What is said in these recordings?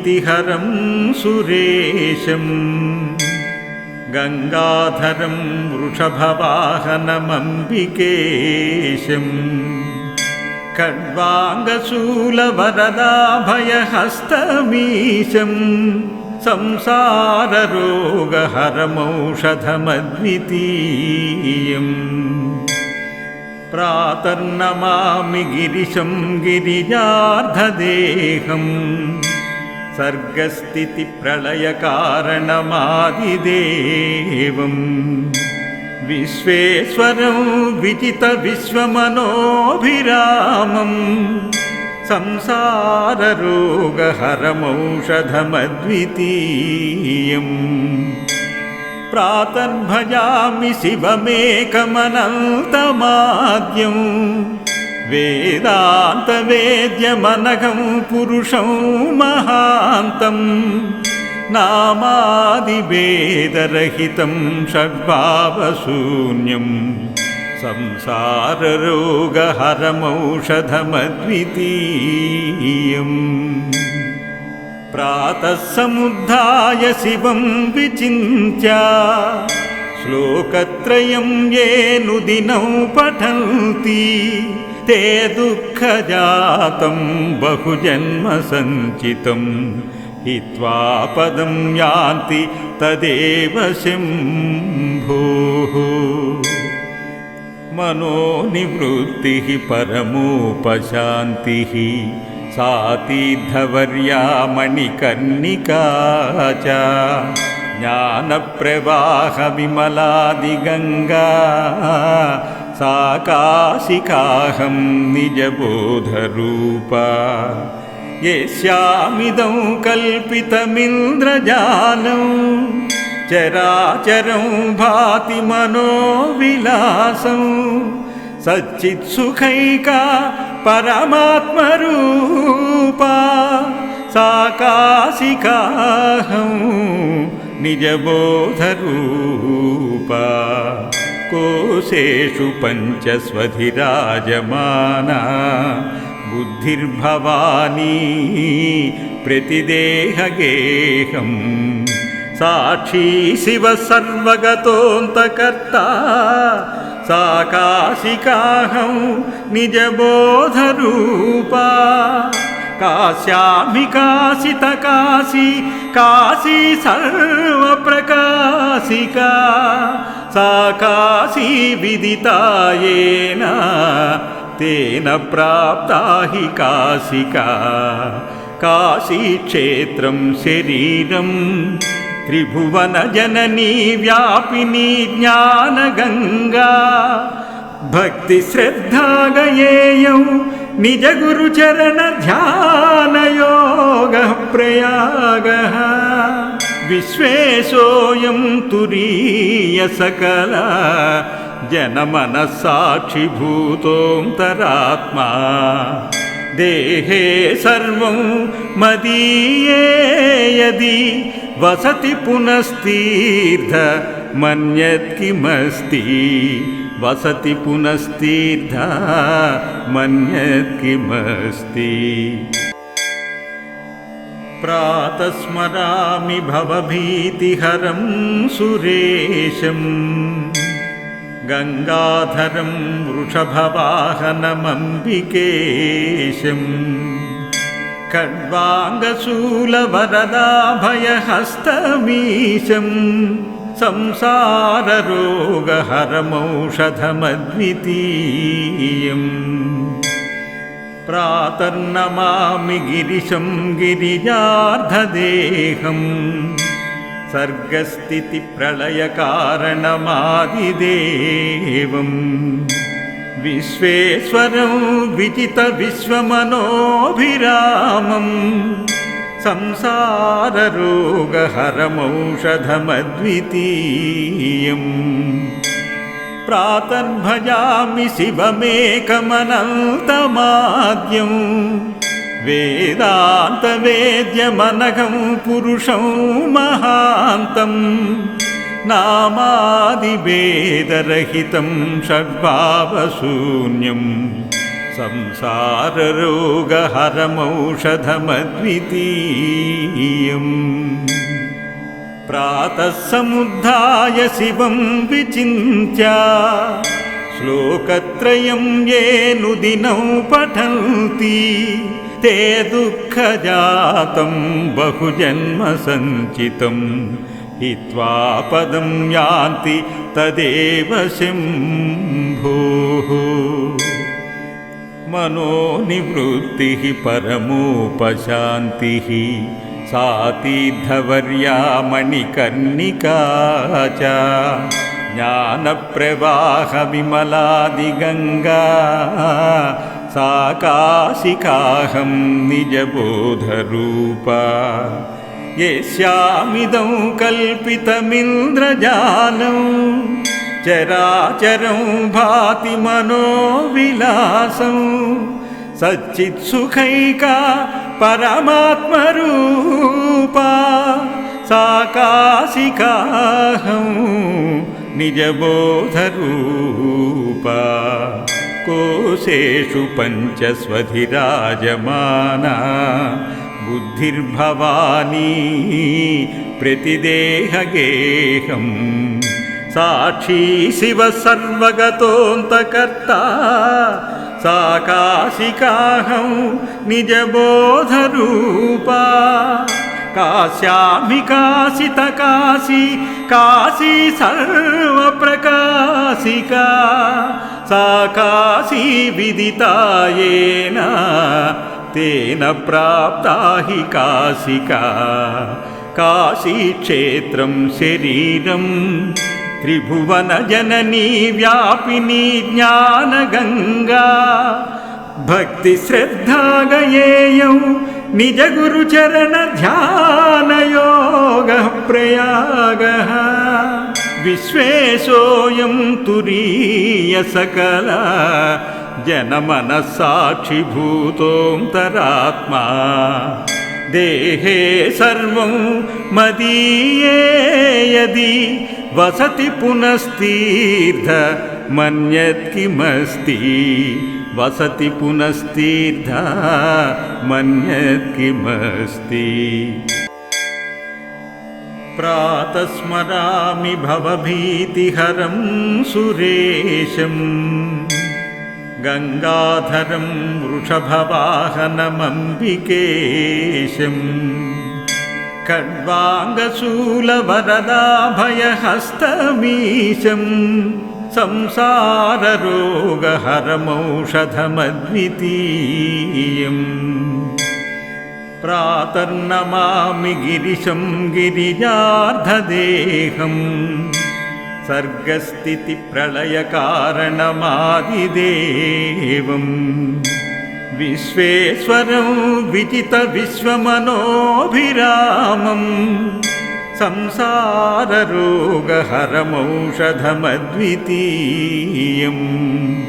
भवभीतिहरं सुरेशम् गङ्गाधरं वृषभवाहनमम्बिकेशम् खड्वाङ्गशूलवरदाभयहस्तमीशम् संसाररोगहरमौषधमद्वितीयम् प्रातर्नमामि गिरिशं गिरिजार्धदेहम् सर्गस्थितिप्रलयकारणमादिदेवम् विश्वेश्वरं विजितविश्वमनोभिरामम् संसाररोगहरमौषधमद्वितीयम्। प्रातर्भजामि शिवमेकमनन्तमाद्यम् वेदान्तवेद्यमनघं पुरुषं महान्तम् नामादिवेदरहितं षड्भावशून्यम् संसाररोगहरमौषधमद्वितीयम् प्रातः समुद्धाय शिवं विचिन्त्य श्लोकत्रयं ये नुदिनौ पठन्ति ते दुःखजातं बहुजन्मसञ्चितं हित्वा पदं यान्ति तदेव शम्भोः। मनोनिवृत्तिः परमोपशान्तिः। सा तीर्थवर्या मणिकर्णिका च। ज्ञानप्रवाहविमलादिगङ्गा सा काशिकाहं निजबोधरूपा यस्यामिदं कल्पितमिन्द्रजालं चराचरं भाति मनोविलासं सच्चित्सुखैका परमात्मरूपा। सा काशिकाहं निजबोधरूपा कोशेषु पञ्चस्वधिराजमाना बुद्धिर्भवानी प्रतिदेहगेहम्। साक्षी शिवः सर्वगतोऽन्तकर्ता सा काशिकाहं निजबोधरूपा। काश्यामि काशितकाशी काशी सर्वप्रकाशिका सा काशी विदिता येन तेन प्राप्ता हि काशिका काशीक्षेत्रं शरीरम् त्रिभुवनजननी व्यापिनी ज्ञानगङ्गा भक्तिश्रद्धागयेयौ निजगुरुचरणध्यानयोगः प्रयागः विश्वेशोऽयं तुरीयसकल जनमनस्साक्षिभूतोऽन्तरात्मा। देहे सर्वं मदीये यदि वसति पुनस्तीर्थ मन्यत् किमस्ति वसति पुनस्तीर्थ मन्यत् किमस्ति प्रातस्मरामि भवभीतिहरं सुरेशम्। गङ्गाधरं वृषभवाहनमम्बिकेशम्। खड्वाङ्गशूलवरदाभयहस्तमीशम्। संसाररोगहरमौषधमद्वितीयम् प्रातर्नमामि गिरिशं गिरिजार्धदेहम् सर्गस्थितिप्रलयकारणमादिदेवम्। विश्वेश्वरं विजितविश्वमनोभिरामम् संसाररोगहरमौषधमद्वितीयम् प्रातर्भजामि शिवमेकमनन्तमाद्यम् वेदान्तवेद्यमनघं पुरुषं महान्तम् नामादिवेदरहितं षड्भावशून्यम् संसाररोगहरमौषधमद्वितीयम् प्रातः समुद्धाय शिवं विचिन्त्य श्लोकत्रयं ये नुदिनौ पठन्ति। ते दुःखजातं बहुजन्मसञ्चितं। हित्वा पदं यान्ति तदेव शम्भोः। मनोनिवृत्तिः परमोपशान्तिः सा तीर्थवर्या मणिकर्णिका च ज्ञानप्रवाहविमलादिगङ्गा सा काशिकाहं निजबोधरूपा यस्यामिदं कल्पितमिन्द्रजालं चराचरं भाति मनोविलासं सच्चित्सुखैका परमात्मरूपा सा काशिकाहं निजबोधरूपा। कोशेषु पञ्चस्वधिराजमाना बुद्धिर्भवानी प्रतिदेहगेहम् साक्षी शिवः सर्वगतोऽन्तकर्ता सा काशिकाहं निजबोधरूपा काश्यामि काशितकाशी काशी सर्वप्रकाशिका सा काशी विदिता येन तेन प्राप्ता हि काशिका काशीक्षेत्रं शरीरं त्रिभुवनजननी व्यापिनी ज्ञानगङ्गा भक्तिश्रद्धागयेयौ निजगुरुचरणध्यानयोगः प्रयागः विश्वेशोऽयं तुरीयसकल जनमनस्साक्षिभूतोऽन्तरात्मा देहे सर्वं मदीये यदि वसति पुनस्तीर्थ मन्यत् किमस्ति? वसति पुनस्तीर्थ मन्यत् किमस्ति? प्रातः स्मरामि भवभीतिहरं सुरेशम् गङ्गाधरं वृषभवाहनमम्बिकेशम् खड्वाङ्गशूलवरदाभयहस्तमीशं संसाररोगहरमौषधमद्वितीयम् प्रातर्नमामि गिरिशं गिरिजार्धदेहम् सर्गस्थितिप्रलयकारणमादिदेवम् विश्वेश्वरं विजितविश्वमनोभिरामम् संसाररोगहरमौषधमद्वितीयम्।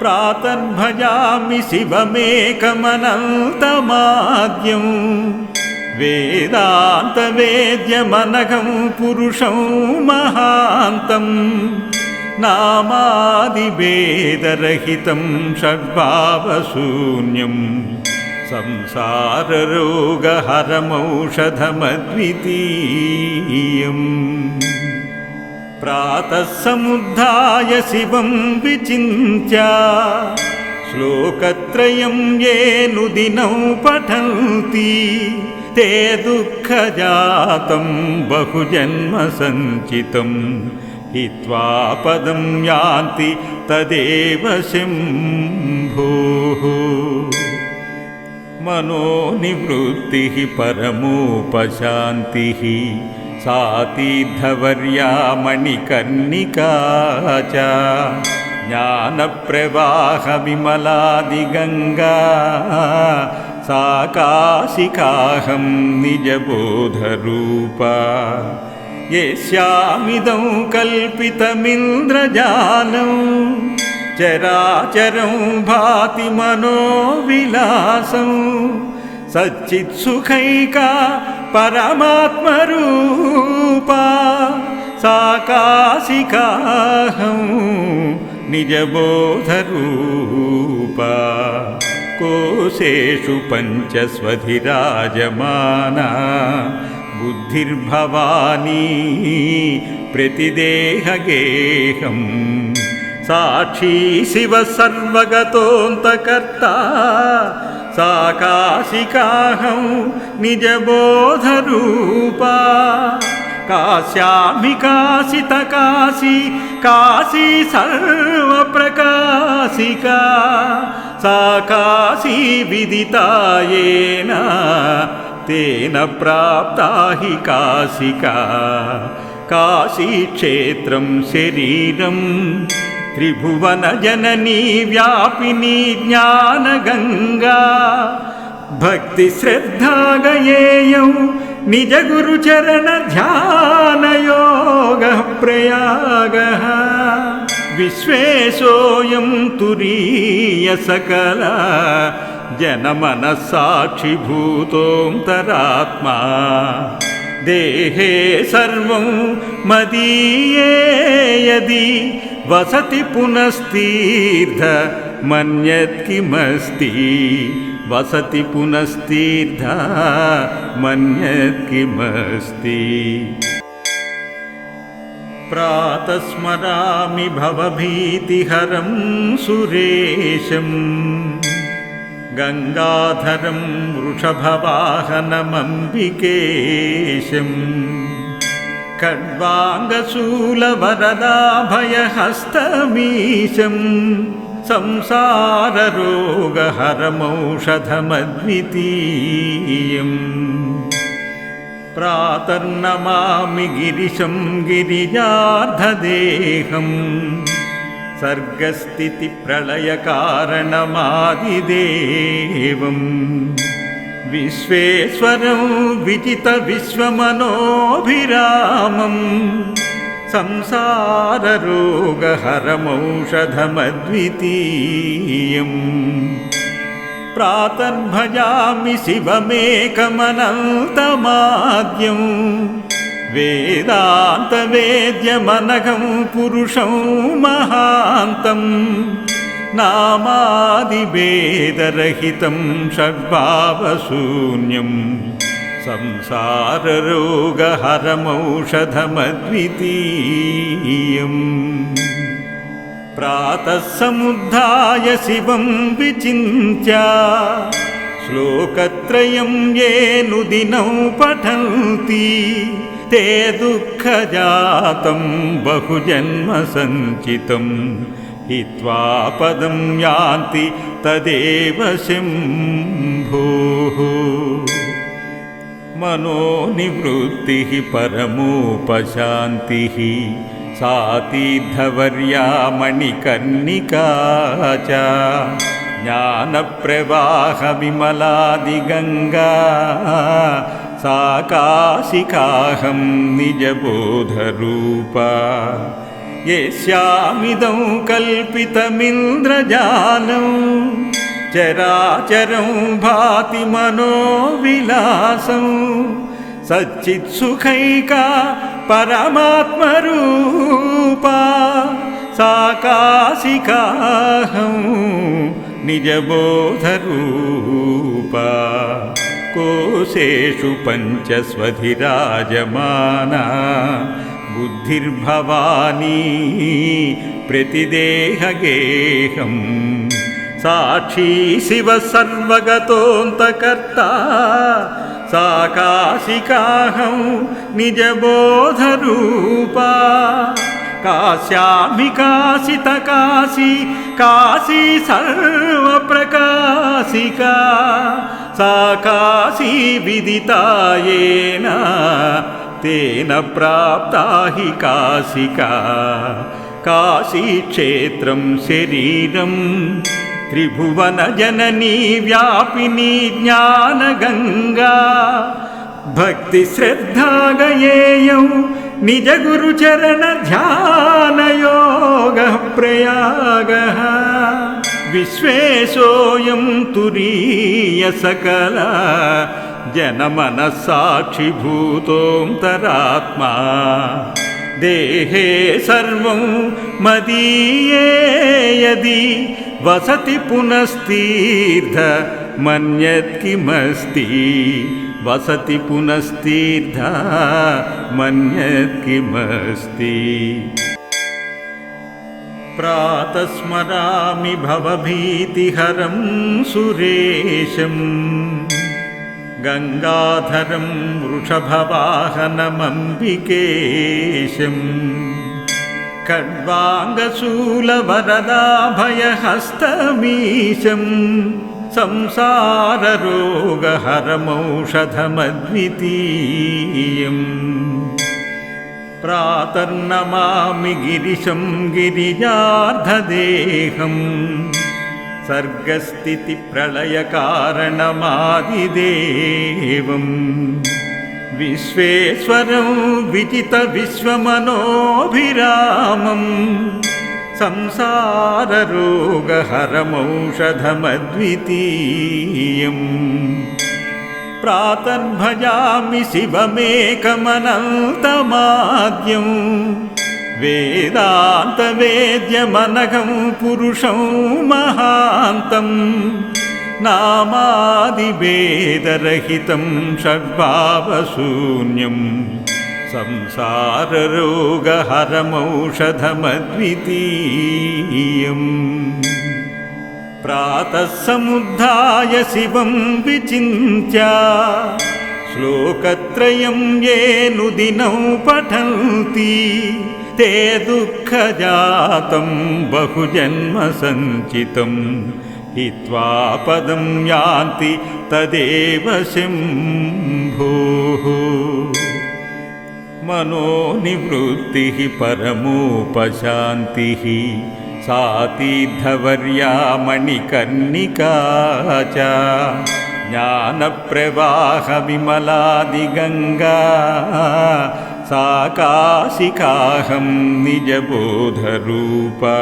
प्रातर्भजामि शिवमेकमनन्तमाद्यम्। वेदान्तवेद्यमनघं पुरुषं महान्तं नामादिवेदरहितं षड्भावशून्यं संसाररोगहरमौषधमद्वितीयम् प्रातः समुद्धाय शिवं विचिन्त्य श्लोकत्रयं ये नुदिनौ पठन्ति ते दुःखजातं बहुजन्मसञ्चितं हित्वा पदं यान्ति तदेव शम्भोः मनोनिवृत्तिः परमोपशान्तिः। सा तीर्थवर्या मणिकर्णिका च ज्ञानप्रवाहविमलादिगङ्गा। सा काशिकाहं निजबोधरूपा यस्यामिदं कल्पितमिन्द्रजालं चराचरं भाति मनोविलासं सच्चित्सुखैका परमात्मरूपा सा काशिकाहं निजबोधरूपा कोशेषु पञ्चस्वधिराजमाना बुद्धिर्भवानी प्रतिदेहगेहम् साक्षी शिवः सर्वगतोऽन्तकर्ता सा काशिकाहं निजबोधरूपा काश्यामि काशितकाशी काशी सर्वप्रकाशिका सा काशी विदिता येन तेन प्राप्ता हि काशिका काशीक्षेत्रं शरीरं त्रिभुवनजननी व्यापिनी ज्ञानगङ्गा भक्तिश्रद्धागयेयौ निजगुरुचरणध्यानयोगः प्रयागः विश्वेशोऽयं तुरीयसकल जनमनस्साक्षिभूतोऽन्तरात्मा देहे सर्वं मदीये यदि वसति पुनस्तीर्थ मन्यत् किमस्ति वसति पुनस्तीर्थ मन्यत् किमस्ति प्रातः भवभीतिहरं सुरेशम् गङ्गाधरं वृषभवाहनमम्बिकेशम्। खड्वाङ्गशूलवरदाभयहस्तमीशं संसाररोगहरमौषधमद्वितीयम्। प्रातर्नमामि गिरिशं गिरिजार्धदेहम् सर्गस्थितिप्रलयकारणमादिदेवम् विश्वेश्वरं विजितविश्वमनोभिरामम् संसाररोगहरमौषधमद्वितीयम् प्रातर्भजामि शिवमेकमनन्तमाद्यम् वेदान्तवेद्यमनघं पुरुषं महान्तम् नामादिवेदरहितं षड्भावशून्यम् संसाररोगहरमौषधमद्वितीयम् प्रातः समुद्धाय शिवं विचिन्त्य श्लोकत्रयं ये नुदिनौ पठन्ति ते दुःखजातं बहुजन्मसञ्चितं हित्वा पदं यान्ति तदेव शम्भोः। मनोनिवृत्तिः परमोपशान्तिः। सा तीर्थवर्या मणिकर्णिका च। ज्ञानप्रवाहविमलादिगङ्गा सा काशिकाहं निजबोधरूपा यस्यामिदं कल्पितमिन्द्रजालं चराचरं भाति मनोविलासं। सच्चित्सुखैका परमात्मरूपा। सा काशिकाहं निजबोधरूपा कोशेषु पञ्चस्वधिराजमाना। बुद्धिर्भवानी प्रतिदेहगेहम् साक्षी शिवः सर्वगतोऽन्तकर्ता। सा काशिकाहं निजबोधरूपा। काश्यामि काशितकाशी काशी सर्वप्रकाशिका सा काशी विदिता येन तेन प्राप्ता हि काशिका काशीक्षेत्रं शरीरं त्रिभुवनजननी व्यापिनी ज्ञानगङ्गा भक्तिश्रद्धागयेयौ निजगुरुचरणध्यानयोगः प्रयागः विश्वेशोऽयं तुरीयसकल जनमनस्साक्षिभूतोऽन्तरात्मा। देहे सर्वं मदीये यदि वसति पुनस्तीर्थ मन्यत् किमस्ति वसति पुनस्तीर्थ मन्यत् किमस्ति प्रातस्मरामि भवभीतिहरं सुरेशम् गङ्गाधरं वृषभवाहनमम्बिकेशम् खड्वाङ्गशूलवरदाभयहस्तमीशम् संसाररोगहरमौषधमद्वितीयम् प्रातर्नमामि गिरिशं गिरिजार्धदेहम् सर्गस्थितिप्रलयकारणमादिदेवम् विश्वेश्वरं विजितविश्वमनोभिरामम् संसाररोगहरमौषधमद्वितीयम् प्रातर्भजामि शिवमेकमनन्तमाद्यम् वेदान्तवेद्यमनघं पुरुषं महान्तम्। नामादिवेदरहितं षड्भावशून्यम् संसाररोगहरमौषधमद्वितीयम् प्रातः समुद्धाय शिवं विचिन्त्य श्लोकत्रयं ये नुदिनौ पठन्ति ते दुःखजातं बहुजन्मसञ्चितं हित्वा पदं यान्ति तदेव शम्भोः। मनोनिवृत्तिः परमोपशान्तिः सा तीर्थवर्या मणिकर्णिका च ज्ञानप्रवाहविमलादिगङ्गा सा काशिकाहं निजबोधरूपा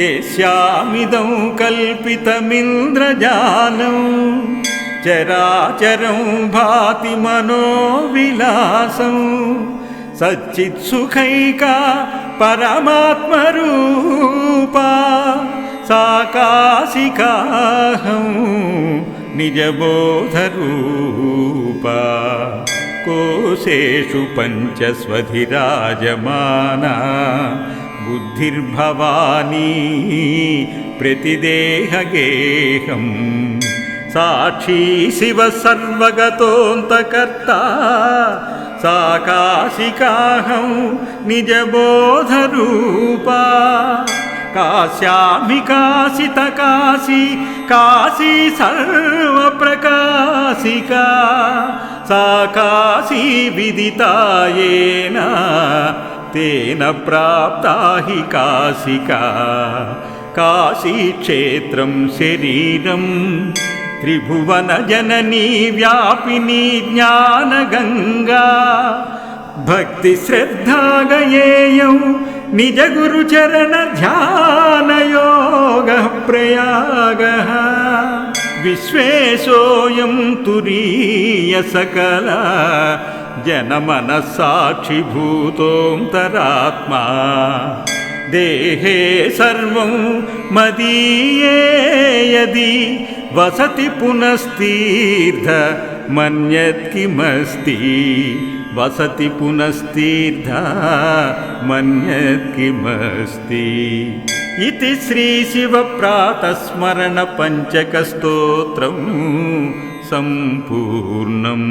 यस्यामिदं कल्पितमिन्द्रजालं चराचरं भाति मनोविलासं सच्चित्सुखैका परमात्मरूपा काशिकाहं निजबोधरूपा। कोशेषु पञ्चस्वधिराजमाना बुद्धिर्भवानी प्रतिदेहगेहम् साक्षी शिवः सर्वगतोऽन्तकर्ता सा काशिकाहं निजबोधरूपा। काश्यामि काशितकाशी काशी सर्वप्रकाशिका। सा काशी विदिता येन तेन प्राप्ता हि काशिका। काशीक्षेत्रं शरीरं त्रिभुवनजननी व्यापिनी ज्ञानगङ्गा भक्तिश्रद्धागयेयं निजगुरुचरणध्यानयोगः प्रयागः विश्वेशोऽयं तुरीयसकला जनमनस्साक्षिभूतोऽन्तरात्मा देहे सर्वं मदीये यदि वसति पुनस्तीर्थ मन्यत् किमस्ति वसति पुनस्तीर्थ मन्यत् किमस्ति इति श्रीशिवप्रातस्मरणपञ्चकस्तोत्रं सम्पूर्णम्